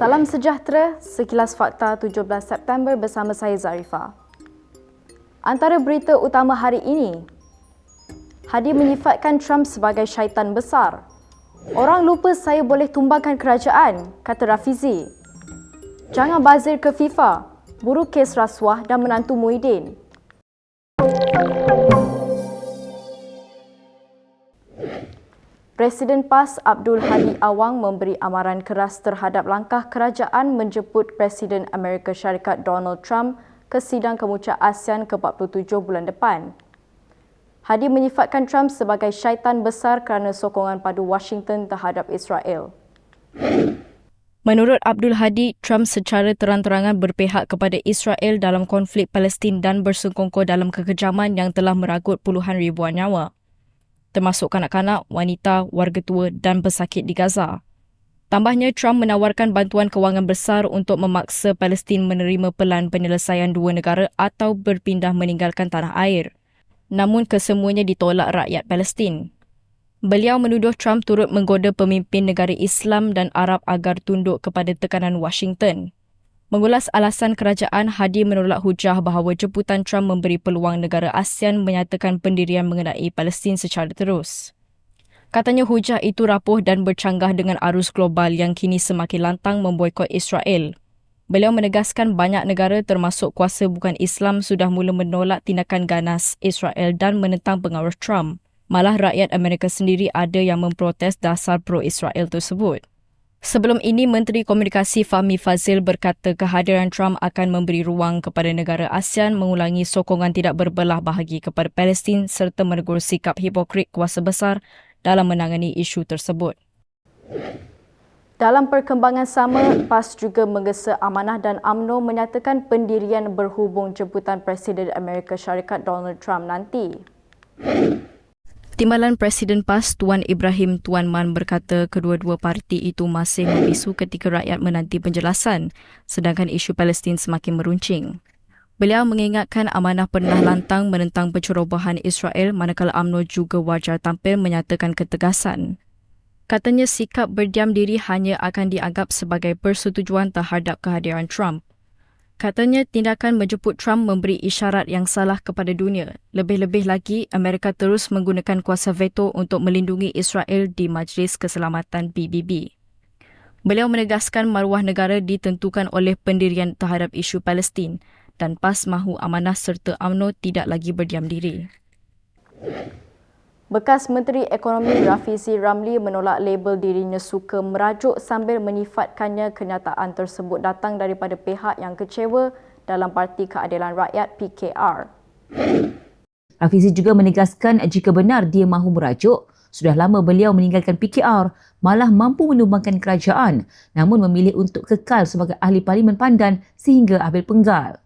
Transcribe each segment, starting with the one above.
Salam sejahtera, sekilas fakta 17 September bersama saya Zarifa. Antara berita utama hari ini, Hadi menyifatkan Trump sebagai syaitan besar. Orang lupa saya boleh tumbangkan kerajaan, kata Rafizi. Jangan bazir ke FIFA, buru kes rasuah dan menantu Muhyiddin. Presiden PAS Abdul Hadi Awang memberi amaran keras terhadap langkah kerajaan menjemput Presiden Amerika Syarikat Donald Trump ke sidang kemuncak ASEAN ke-47 bulan depan. Hadi menyifatkan Trump sebagai syaitan besar kerana sokongan padu Washington terhadap Israel. Menurut Abdul Hadi, Trump secara terang-terangan berpihak kepada Israel dalam konflik Palestin dan bersungkongkol dalam kekejaman yang telah meragut puluhan ribuan nyawa termasuk kanak-kanak, wanita, warga tua dan pesakit di Gaza. Tambahnya, Trump menawarkan bantuan kewangan besar untuk memaksa Palestin menerima pelan penyelesaian dua negara atau berpindah meninggalkan tanah air. Namun kesemuanya ditolak rakyat Palestin. Beliau menuduh Trump turut menggoda pemimpin negara Islam dan Arab agar tunduk kepada tekanan Washington. Mengulas alasan kerajaan, Hadi menolak hujah bahawa jemputan Trump memberi peluang negara ASEAN menyatakan pendirian mengenai Palestin secara terus. Katanya hujah itu rapuh dan bercanggah dengan arus global yang kini semakin lantang memboikot Israel. Beliau menegaskan banyak negara termasuk kuasa bukan Islam sudah mula menolak tindakan ganas Israel dan menentang pengaruh Trump. Malah rakyat Amerika sendiri ada yang memprotes dasar pro-Israel tersebut. Sebelum ini, Menteri Komunikasi Fahmi Fazil berkata kehadiran Trump akan memberi ruang kepada negara ASEAN mengulangi sokongan tidak berbelah bahagi kepada Palestin serta menegur sikap hipokrit kuasa besar dalam menangani isu tersebut. Dalam perkembangan sama, PAS juga menggesa amanah dan AMNO menyatakan pendirian berhubung jemputan Presiden Amerika Syarikat Donald Trump nanti. Timbalan Presiden PAS Tuan Ibrahim Tuan Man berkata kedua-dua parti itu masih membisu ketika rakyat menanti penjelasan sedangkan isu Palestin semakin meruncing. Beliau mengingatkan amanah pernah lantang menentang pencerobohan Israel manakala UMNO juga wajar tampil menyatakan ketegasan. Katanya sikap berdiam diri hanya akan dianggap sebagai persetujuan terhadap kehadiran Trump. Katanya tindakan menjemput Trump memberi isyarat yang salah kepada dunia. Lebih-lebih lagi, Amerika terus menggunakan kuasa veto untuk melindungi Israel di Majlis Keselamatan PBB. Beliau menegaskan maruah negara ditentukan oleh pendirian terhadap isu Palestin dan PAS mahu amanah serta UMNO tidak lagi berdiam diri. Bekas Menteri Ekonomi Rafizi Ramli menolak label dirinya suka merajuk sambil menyifatkannya kenyataan tersebut datang daripada pihak yang kecewa dalam Parti Keadilan Rakyat PKR. Rafizi juga menegaskan jika benar dia mahu merajuk, sudah lama beliau meninggalkan PKR malah mampu menumbangkan kerajaan namun memilih untuk kekal sebagai ahli parlimen pandan sehingga habis penggal.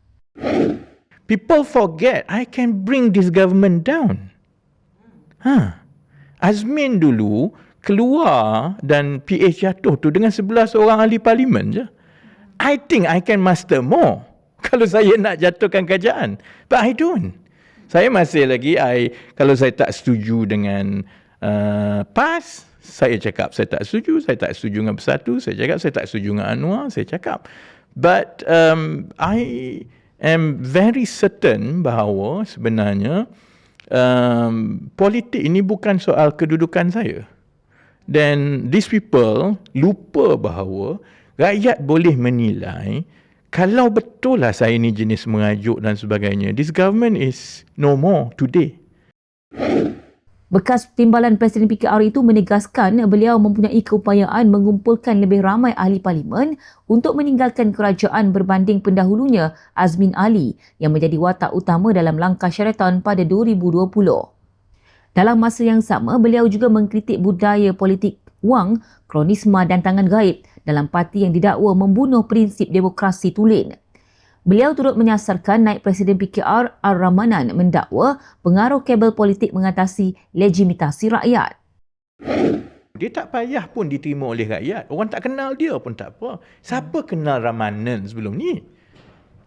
People forget I can bring this government down. Ha. Azmin dulu keluar dan PH jatuh tu dengan 11 orang ahli parlimen je. I think I can master more kalau saya nak jatuhkan kerajaan. But I don't. Saya masih lagi, I, kalau saya tak setuju dengan uh, PAS, saya cakap saya tak setuju, saya tak setuju dengan Bersatu, saya cakap saya tak setuju dengan Anwar, saya cakap. But um, I am very certain bahawa sebenarnya um, politik ini bukan soal kedudukan saya. Dan these people lupa bahawa rakyat boleh menilai kalau betul lah saya ni jenis mengajuk dan sebagainya. This government is no more today. Bekas timbalan Presiden PKR itu menegaskan beliau mempunyai keupayaan mengumpulkan lebih ramai ahli parlimen untuk meninggalkan kerajaan berbanding pendahulunya Azmin Ali yang menjadi watak utama dalam langkah syaratan pada 2020. Dalam masa yang sama, beliau juga mengkritik budaya politik wang, kronisma dan tangan gaib dalam parti yang didakwa membunuh prinsip demokrasi tulen. Beliau turut menyasarkan naik Presiden PKR Ar-Rahmanan mendakwa pengaruh kabel politik mengatasi legitimasi rakyat. Dia tak payah pun diterima oleh rakyat. Orang tak kenal dia pun tak apa. Siapa kenal Ramanan sebelum ni?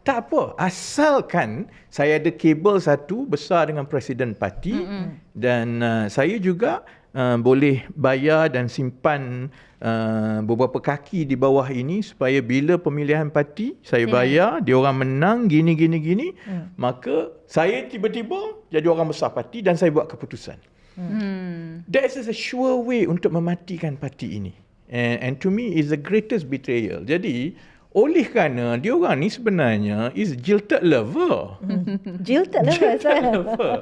Tak apa. Asalkan saya ada kabel satu besar dengan Presiden Parti mm-hmm. dan uh, saya juga uh, boleh bayar dan simpan uh, beberapa kaki di bawah ini supaya bila pemilihan parti saya bayar dia orang menang gini gini gini hmm. maka saya tiba-tiba jadi orang besar parti dan saya buat keputusan. Hmm. That is a sure way untuk mematikan parti ini. And, and to me is the greatest betrayal. Jadi oleh kerana dia orang ni sebenarnya is jilted lover. jilted lover Jilted saya. lover.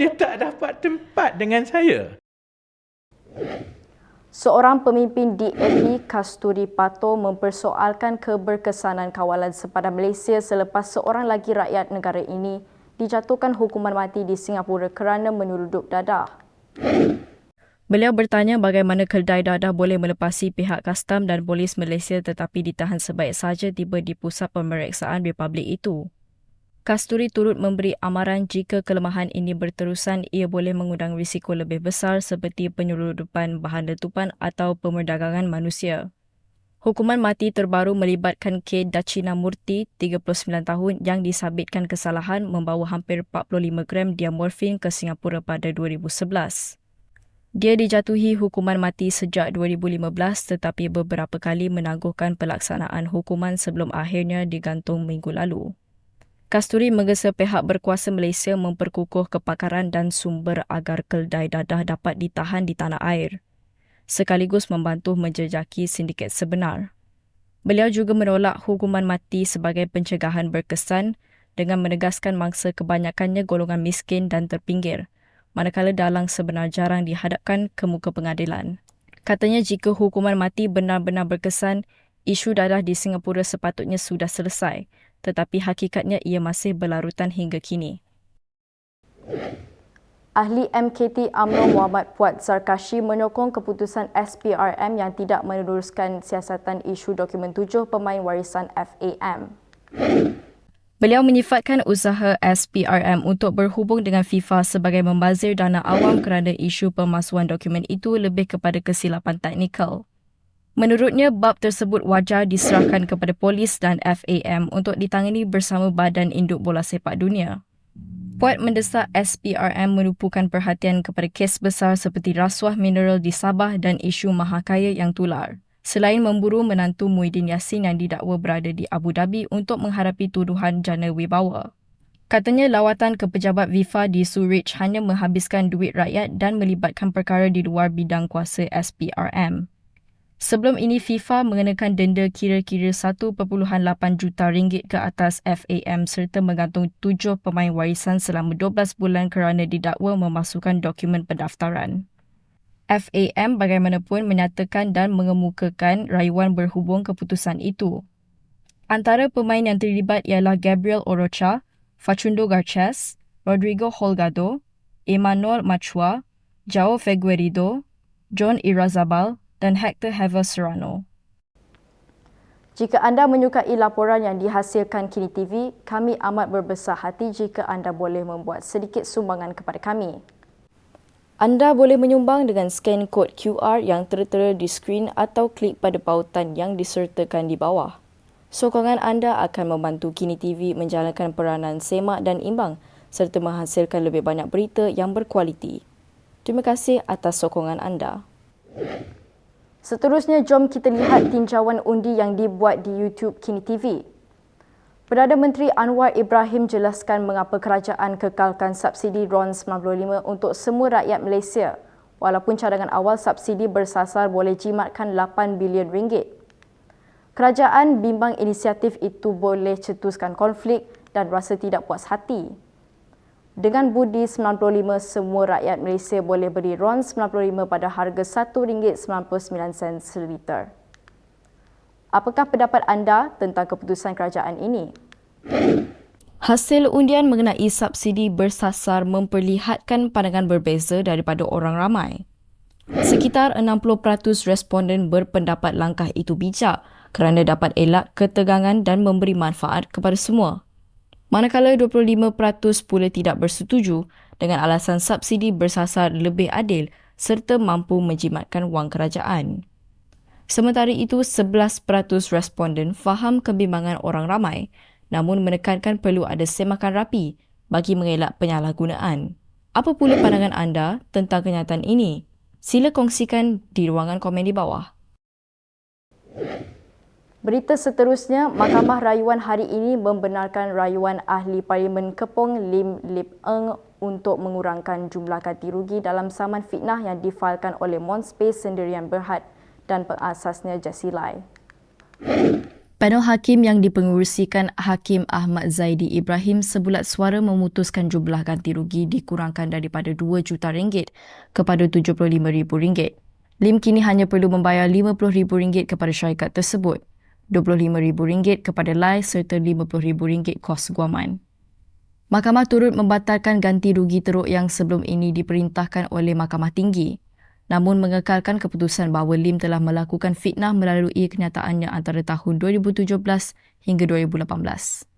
Dia tak dapat tempat dengan saya. Seorang pemimpin DAP Kasturi Pato mempersoalkan keberkesanan kawalan sepadan Malaysia selepas seorang lagi rakyat negara ini dijatuhkan hukuman mati di Singapura kerana menyelundup dadah. Beliau bertanya bagaimana kedai dadah boleh melepasi pihak kastam dan polis Malaysia tetapi ditahan sebaik saja tiba di pusat pemeriksaan Republik itu. Kasturi turut memberi amaran jika kelemahan ini berterusan ia boleh mengundang risiko lebih besar seperti penyelundupan bahan letupan atau pemerdagangan manusia. Hukuman mati terbaru melibatkan K. Dachina Murti, 39 tahun yang disabitkan kesalahan membawa hampir 45 gram diamorfin ke Singapura pada 2011. Dia dijatuhi hukuman mati sejak 2015 tetapi beberapa kali menangguhkan pelaksanaan hukuman sebelum akhirnya digantung minggu lalu. Kasturi menggesa pihak berkuasa Malaysia memperkukuh kepakaran dan sumber agar keldai dadah dapat ditahan di tanah air sekaligus membantu menjejaki sindiket sebenar. Beliau juga menolak hukuman mati sebagai pencegahan berkesan dengan menegaskan mangsa kebanyakannya golongan miskin dan terpinggir manakala dalang sebenar jarang dihadapkan ke muka pengadilan. Katanya jika hukuman mati benar-benar berkesan, isu dadah di Singapura sepatutnya sudah selesai, tetapi hakikatnya ia masih berlarutan hingga kini. Ahli MKT UMNO Muhammad Puat Zarkashi menyokong keputusan SPRM yang tidak meneruskan siasatan isu dokumen tujuh pemain warisan FAM. Beliau menyifatkan usaha SPRM untuk berhubung dengan FIFA sebagai membazir dana awam kerana isu pemalsuan dokumen itu lebih kepada kesilapan teknikal. Menurutnya, bab tersebut wajar diserahkan kepada polis dan FAM untuk ditangani bersama Badan Induk Bola Sepak Dunia. Puat mendesak SPRM menupukan perhatian kepada kes besar seperti rasuah mineral di Sabah dan isu mahakaya yang tular. Selain memburu menantu Muhyiddin Yassin yang didakwa berada di Abu Dhabi untuk menghadapi tuduhan jana wibawa. Katanya lawatan ke pejabat FIFA di Zurich hanya menghabiskan duit rakyat dan melibatkan perkara di luar bidang kuasa SPRM. Sebelum ini FIFA mengenakan denda kira-kira 1.8 juta ringgit ke atas FAM serta menggantung tujuh pemain warisan selama 12 bulan kerana didakwa memasukkan dokumen pendaftaran. FAM bagaimanapun menyatakan dan mengemukakan rayuan berhubung keputusan itu. Antara pemain yang terlibat ialah Gabriel Orocha, Facundo Garces, Rodrigo Holgado, Emmanuel Machua, Jao Feguerido, John Irazabal dan Hector Hever Serrano. Jika anda menyukai laporan yang dihasilkan Kini TV, kami amat berbesar hati jika anda boleh membuat sedikit sumbangan kepada kami. Anda boleh menyumbang dengan scan kod QR yang tertera di skrin atau klik pada pautan yang disertakan di bawah. Sokongan anda akan membantu Kini TV menjalankan peranan semak dan imbang serta menghasilkan lebih banyak berita yang berkualiti. Terima kasih atas sokongan anda. Seterusnya, jom kita lihat tinjauan undi yang dibuat di YouTube Kini TV. Perdana Menteri Anwar Ibrahim jelaskan mengapa kerajaan kekalkan subsidi RON 95 untuk semua rakyat Malaysia walaupun cadangan awal subsidi bersasar boleh jimatkan 8 bilion ringgit. Kerajaan bimbang inisiatif itu boleh cetuskan konflik dan rasa tidak puas hati. Dengan budi 95, semua rakyat Malaysia boleh beri RON 95 pada harga RM1.99 seliter. Apakah pendapat anda tentang keputusan kerajaan ini? Hasil undian mengenai subsidi bersasar memperlihatkan pandangan berbeza daripada orang ramai. Sekitar 60% responden berpendapat langkah itu bijak kerana dapat elak ketegangan dan memberi manfaat kepada semua manakala 25% pula tidak bersetuju dengan alasan subsidi bersasar lebih adil serta mampu menjimatkan wang kerajaan. Sementara itu, 11% responden faham kebimbangan orang ramai namun menekankan perlu ada semakan rapi bagi mengelak penyalahgunaan. Apa pula pandangan anda tentang kenyataan ini? Sila kongsikan di ruangan komen di bawah. Berita seterusnya, Mahkamah Rayuan hari ini membenarkan rayuan ahli Parlimen Kepong Lim Lip Eng untuk mengurangkan jumlah ganti rugi dalam saman fitnah yang difailkan oleh Monspace Sendirian Berhad dan pengasasnya Jasilai. Panel hakim yang dipengurusikan Hakim Ahmad Zaidi Ibrahim sebulat suara memutuskan jumlah ganti rugi dikurangkan daripada 2 juta ringgit kepada 75 ribu ringgit. Lim kini hanya perlu membayar 50 ribu ringgit kepada syarikat tersebut. RM25,000 kepada Lai serta RM50,000 kos guaman. Mahkamah turut membatalkan ganti rugi teruk yang sebelum ini diperintahkan oleh Mahkamah Tinggi namun mengekalkan keputusan bahawa Lim telah melakukan fitnah melalui kenyataannya antara tahun 2017 hingga 2018.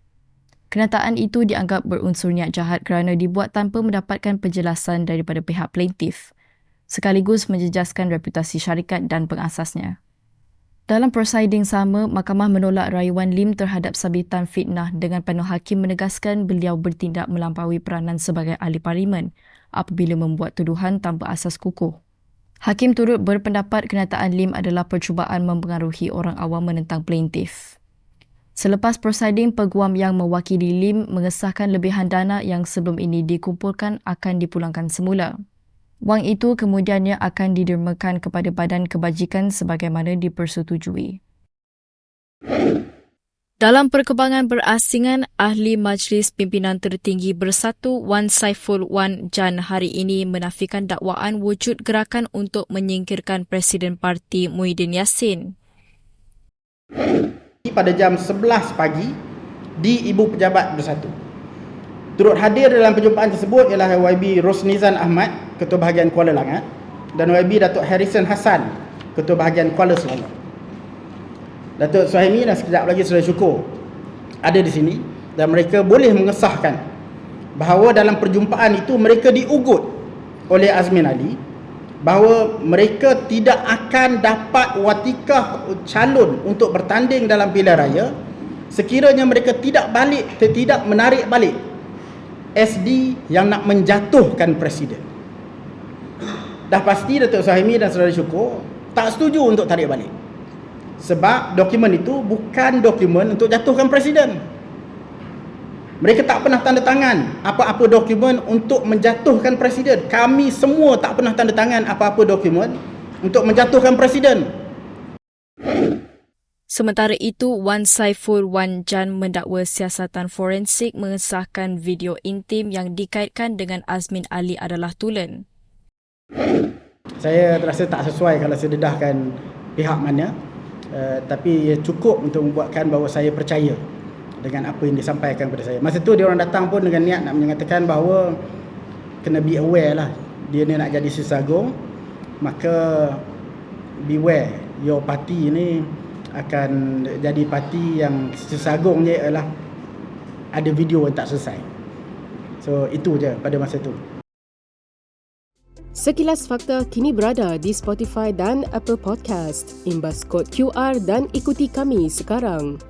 Kenyataan itu dianggap berunsur niat jahat kerana dibuat tanpa mendapatkan penjelasan daripada pihak plaintif sekaligus menjejaskan reputasi syarikat dan pengasasnya. Dalam prosiding sama, mahkamah menolak rayuan Lim terhadap sabitan fitnah dengan panel hakim menegaskan beliau bertindak melampaui peranan sebagai ahli parlimen apabila membuat tuduhan tanpa asas kukuh. Hakim turut berpendapat kenyataan Lim adalah percubaan mempengaruhi orang awam menentang plaintif. Selepas prosiding, peguam yang mewakili Lim mengesahkan lebihan dana yang sebelum ini dikumpulkan akan dipulangkan semula. Wang itu kemudiannya akan didermakan kepada badan kebajikan sebagaimana dipersetujui. Dalam perkembangan berasingan, Ahli Majlis Pimpinan Tertinggi Bersatu Wan Saiful Wan Jan hari ini menafikan dakwaan wujud gerakan untuk menyingkirkan Presiden Parti Muhyiddin Yassin. Pada jam 11 pagi di Ibu Pejabat Bersatu. Turut hadir dalam perjumpaan tersebut ialah YB Rosnizan Ahmad, Ketua Bahagian Kuala Langat dan YB Datuk Harrison Hassan, Ketua Bahagian Kuala Selangor. Datuk Suhaimi dan sekejap lagi Saudara Syukur ada di sini dan mereka boleh mengesahkan bahawa dalam perjumpaan itu mereka diugut oleh Azmin Ali bahawa mereka tidak akan dapat watikah calon untuk bertanding dalam pilihan raya. Sekiranya mereka tidak balik tidak menarik balik SD yang nak menjatuhkan presiden dah pasti Datuk Sahimi dan Saudara Syukur tak setuju untuk tarik balik. Sebab dokumen itu bukan dokumen untuk jatuhkan presiden. Mereka tak pernah tanda tangan apa-apa dokumen untuk menjatuhkan presiden. Kami semua tak pernah tanda tangan apa-apa dokumen untuk menjatuhkan presiden. Sementara itu, Wan Saiful Wan Jan mendakwa siasatan forensik mengesahkan video intim yang dikaitkan dengan Azmin Ali adalah tulen. Saya terasa tak sesuai kalau saya dedahkan pihak mana uh, tapi cukup untuk membuatkan bahawa saya percaya dengan apa yang disampaikan kepada saya. Masa tu dia orang datang pun dengan niat nak mengatakan bahawa kena be aware lah dia ni nak jadi sesagung maka beware your party ni akan jadi parti yang sesagung je ialah ada video yang tak selesai. So itu je pada masa tu. Sekilas Fakta kini berada di Spotify dan Apple Podcast. Imbas kod QR dan ikuti kami sekarang.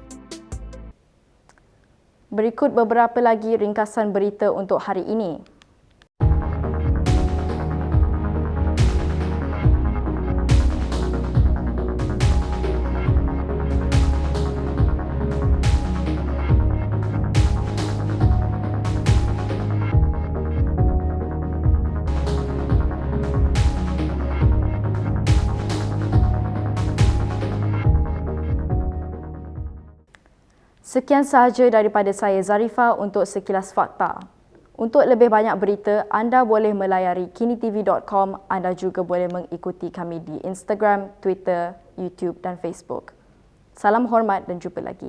Berikut beberapa lagi ringkasan berita untuk hari ini. Sekian sahaja daripada saya Zarifa untuk sekilas fakta. Untuk lebih banyak berita, anda boleh melayari kinitv.com. Anda juga boleh mengikuti kami di Instagram, Twitter, YouTube dan Facebook. Salam hormat dan jumpa lagi.